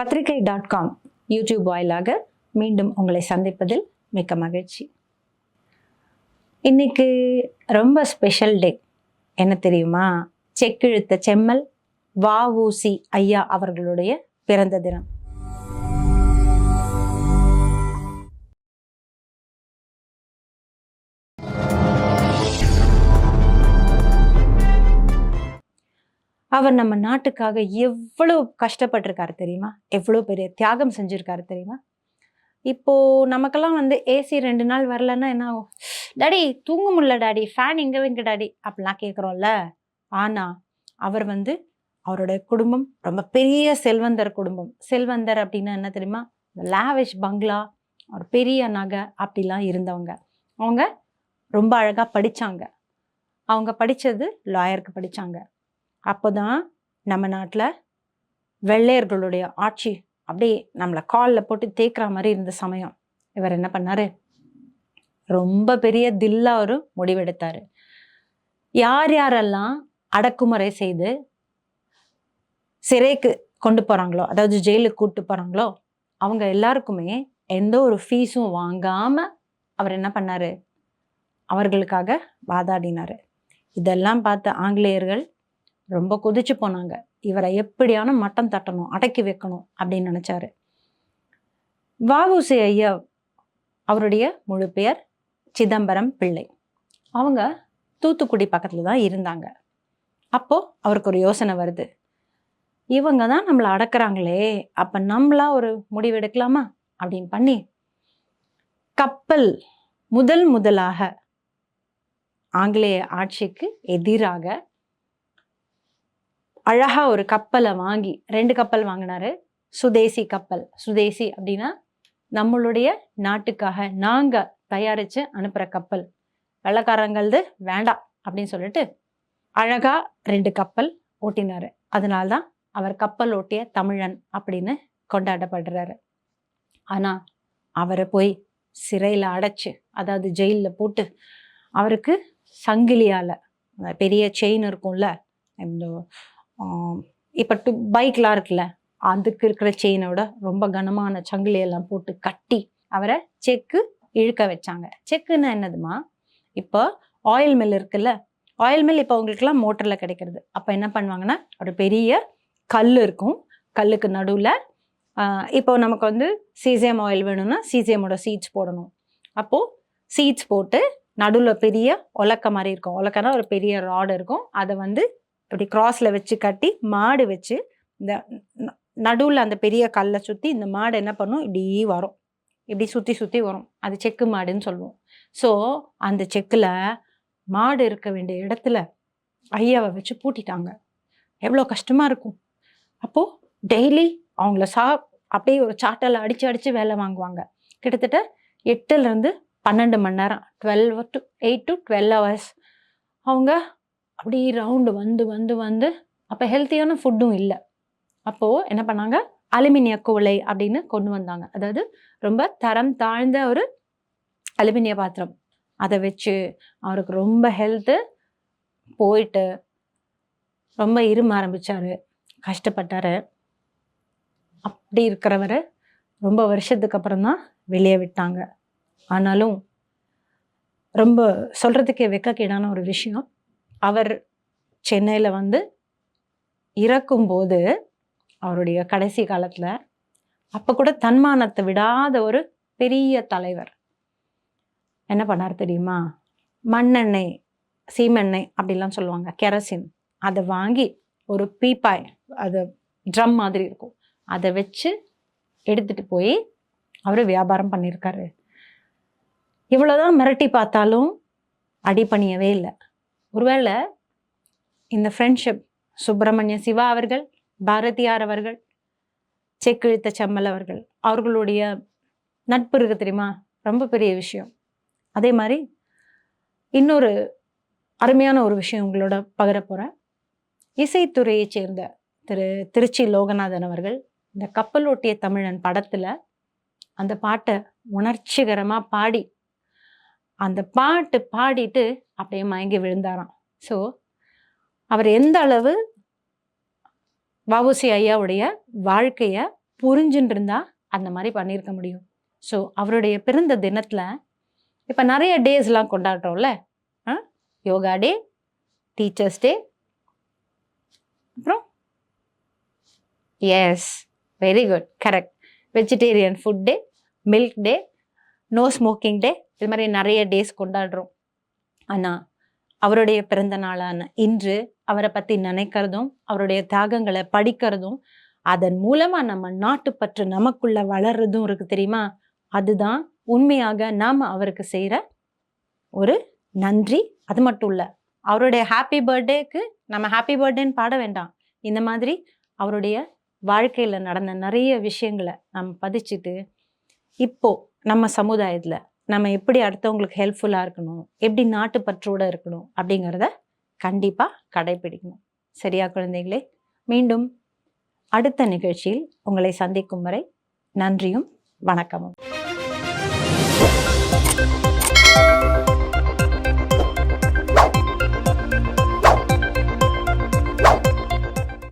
பத்திரிகை dot com YouTube வாயிலாக மீண்டும் உங்களை சந்திப்பதில் மிக்க மகிழ்ச்சி. இன்னைக்கு ரொம்ப ஸ்பெஷல் டே என்ன தெரியுமா? செக்கிழுத்த செம்மல் வஉசி ஐயா அவர்களுடைய பிறந்த தினம். அவர் நம்ம நாட்டுக்காக எவ்வளவு கஷ்டப்பட்டிருக்காரு தெரியுமா? எவ்வளோ பெரிய தியாகம் செஞ்சுருக்காரு தெரியுமா? இப்போ நமக்கெல்லாம் வந்து ஏசி ரெண்டு நாள் வரலன்னா என்ன ஆகும்? டாடி தூங்க முடியல டாடி. ஃபேன் எங்கே வைங்க டாடி? அப்படிலாம் கேட்குறோம்ல. ஆனா அவர் வந்து அவரோட குடும்பம் ரொம்ப பெரிய செல்வந்தர் குடும்பம். செல்வந்தர் அப்படின்னா என்ன தெரியுமா? லாவிஷ் பங்களா ஒரு பெரிய நகை அப்படிலாம் இருந்தவங்க. அவங்க ரொம்ப அழகாக படித்தாங்க அவங்க படித்தது லாயருக்கு படித்தாங்க அப்போ தான் நம்ம நாட்டில் வெள்ளையர்களுடைய ஆட்சி அப்படியே நம்மளை காலில் போட்டு தேய்க்கிற மாதிரி இருந்த சமயம். இவர் என்ன பண்ணாரு? ரொம்ப பெரிய தில்லா ஒரு யார் யாரெல்லாம் அடக்குமுறை செய்து சிறைக்கு கொண்டு போகிறாங்களோ அதாவது ஜெயிலுக்கு கூப்பிட்டு போகிறாங்களோ அவங்க எல்லாருக்குமே எந்த ஒரு ஃபீஸும் வாங்காமல் அவர் என்ன பண்ணார்? அவர்களுக்காக வாதாடினார். இதெல்லாம் பார்த்த ஆங்கிலேயர்கள் ரொம்ப கொதிச்சு போனாங்க. இவரை எப்படியான மட்டம் தட்டணும் அடக்கி வைக்கணும் அப்படின்னு நினைச்சாரு. வாவுசி ஐயா அவருடைய முழு பெயர் சிதம்பரம் பிள்ளை. அவங்க தூத்துக்குடி பக்கத்துல தான் இருந்தாங்க. அப்போ அவருக்கு ஒரு யோசனை வருது. இவங்க தான் நம்மளை அடக்குறாங்களே அப்ப நம்மளா ஒரு முடிவு எடுக்கலாமா? அப்படின்னு பண்ணி கப்பல் முதல் முதலாக ஆங்கிலேய ஆட்சிக்கு எதிராக அழகா ஒரு கப்பலை வாங்கி ரெண்டு கப்பல் வாங்கினாரு. சுதேசி கப்பல். சுதேசி அப்படின்னா நம்மளுடைய நாட்டுக்காக நாங்க தயாரிச்சு அனுப்புற கப்பல். வெள்ளக்காரங்களது வேண்டாம் அப்படின்னு சொல்லிட்டு அழகா ரெண்டு கப்பல் ஓட்டினாரு. அதனால்தான் அவர் கப்பல் ஓட்டிய தமிழன் அப்படின்னு கொண்டாடப்படுறாரு. ஆனா அவரை போய் சிறையில அடைச்சு அதாவது ஜெயிலில் போட்டு அவருக்கு சங்கிலியால பெரிய செயின் இருக்கும்ல இந்த இப்போ டு பைக்லாம் இருக்குல்ல அதுக்கு இருக்கிற செயினோட ரொம்ப கனமான சங்கிலியெல்லாம் போட்டு கட்டி அவரை செக்கு இழுக்க வச்சாங்க. செக்குன்னா என்னதுமா? இப்போ ஆயில் மில் இருக்குல்ல ஆயில் மில் இப்போ உங்களுக்குலாம் மோட்டரில் கிடைக்கிறது. அப்போ என்ன பண்ணுவாங்கன்னா ஒரு பெரிய கல் இருக்கும். கல்லுக்கு நடுவில் இப்போ நமக்கு வந்து சீசியம் ஆயில் வேணும்னா சீசியமோட சீட்ஸ் போடணும். அப்போது சீட்ஸ் போட்டு நடுவில் பெரிய உலக்க மாதிரி இருக்கும். உலக்கனா ஒரு பெரிய ராடு இருக்கும். அதை வந்து இப்படி கிராஸில் வச்சு கட்டி மாடு வச்சு இந்த நடுவில் அந்த பெரிய கல்லை சுற்றி இந்த மாடு என்ன பண்ணும்? இப்படி வரும். இப்படி சுற்றி சுற்றி வரும். அது செக்கு மாடுன்னு சொல்லுவோம். ஸோ அந்த செக்கில் மாடு இருக்க வேண்டிய இடத்துல ஐயாவை வச்சு பூட்டிட்டாங்க. எவ்வளோ கஷ்டமாக இருக்கும். அப்போது டெய்லி அவங்கள சா அப்படியே ஒரு சாட்டில் அடித்து அடித்து வேலை வாங்குவாங்க. கிட்டத்தட்ட எட்டுலேருந்து பன்னெண்டு மணி நேரம். Twelve to eight to twelve hours அவங்க அப்படி ரவுண்டு வந்து வந்து வந்து அப்போ ஹெல்த்தியான ஃபுட்டும் இல்லை. அப்போது என்ன பண்ணாங்க? அலுமினிய குவளை அப்படின்னு கொண்டு வந்தாங்க. அதாவது ரொம்ப தரம் தாழ்ந்த ஒரு அலுமினிய பாத்திரம். அதை வச்சு அவருக்கு ரொம்ப ஹெல்த்து போயிட்டு ரொம்ப இரும ஆரம்பித்தார் கஷ்டப்பட்டாரு. அப்படி இருக்கிறவரை ரொம்ப வருஷத்துக்கு அப்புறம் தான் வெளியே விட்டாங்க. ஆனாலும் ரொம்ப சொல்கிறதுக்கே வெக்கக்கேடான ஒரு விஷயம். அவர் சென்னையில் வந்து இறக்கும்போது அவருடைய கடைசி காலத்தில் அப்போ கூட தன்மானத்தை விடாத ஒரு பெரிய தலைவர். என்ன பண்ணார் தெரியுமா? மண்ணெண்ணெய் சீமெண்ணெய் அப்படிலாம் சொல்லுவாங்க கெரசின். அதை வாங்கி ஒரு பீப்பாய் அது ட்ரம் மாதிரி இருக்கும். அதை வச்சு எடுத்துட்டு போய் அவர் வியாபாரம் பண்ணியிருக்காரு இவ்வளோதான் மிரட்டி பார்த்தாலும் அடிபணியவே இல்லை. ஒருவேளை இந்த ஃப்ரெண்ட்ஷிப் சுப்பிரமணிய சிவா அவர்கள் பாரதியார் அவர்கள் செக்கிழுத்த செம்மல் அவர்கள் அவர்களுடைய நட்பு இருக்கு தெரியுமா? ரொம்ப பெரிய விஷயம். அதே மாதிரி இன்னொரு அருமையான ஒரு விஷயம் உங்களோட பகிர போகிறேன் இசைத்துறையை சேர்ந்த திரு திருச்சி லோகநாதன் அவர்கள் இந்த கப்பலோட்டிய தமிழன் படத்தில் அந்த பாட்டை உணர்ச்சிகரமாக பாடி அந்த பாட்டு பாடிட்டு அப்படியே மயங்கி விழுந்தாராம். ஸோ அவர் எந்த அளவு வவுசி ஐயாவுடைய வாழ்க்கையை புரிஞ்சுட்டு இருந்தா அந்த மாதிரி பண்ணியிருக்க முடியும். ஸோ அவருடைய பிறந்த தினத்தில் இப்போ நிறைய டேஸ்லாம் கொண்டாடுறோம்ல. ஆ? யோகா டே டீச்சர்ஸ் டே அப்புறம் yes very good correct vegetarian food day milk day no smoking day இது மாதிரி நிறைய டேஸ் கொண்டாடுறோம். ஆனால் அவருடைய பிறந்த நாளான இன்று அவரை பற்றி நினைக்கிறதும் அவருடைய தியாகங்களை படிக்கிறதும் அதன் மூலமாக நம்ம நாட்டுப்பற்று நமக்குள்ள வளர்றதும் இருக்கு தெரியுமா? அதுதான் உண்மையாக நாம் அவருக்கு செய்கிற ஒரு நன்றி. அது மட்டும் இல்லை அவருடைய ஹாப்பி பர்த்டேக்கு நம்ம ஹாப்பி பர்த்டேன்னு பாட வேண்டாம். இந்த மாதிரி அவருடைய வாழ்க்கையில் நடந்த நிறைய விஷயங்களை நம்ம பதிச்சுட்டு இப்போது நம்ம சமுதாயத்தில் நம்ம எப்படி அடுத்தவங்களுக்கு ஹெல்ப்ஃபுல்லாக இருக்கணும் எப்படி நாட்டுப்பற்றோடு இருக்கணும் அப்படிங்கிறத கண்டிப்பாக கடைபிடிக்கணும் சரியா குழந்தைகளே? மீண்டும் அடுத்த நிகழ்ச்சியில் உங்களை சந்திக்கும் வரை நன்றியும் வணக்கமும்.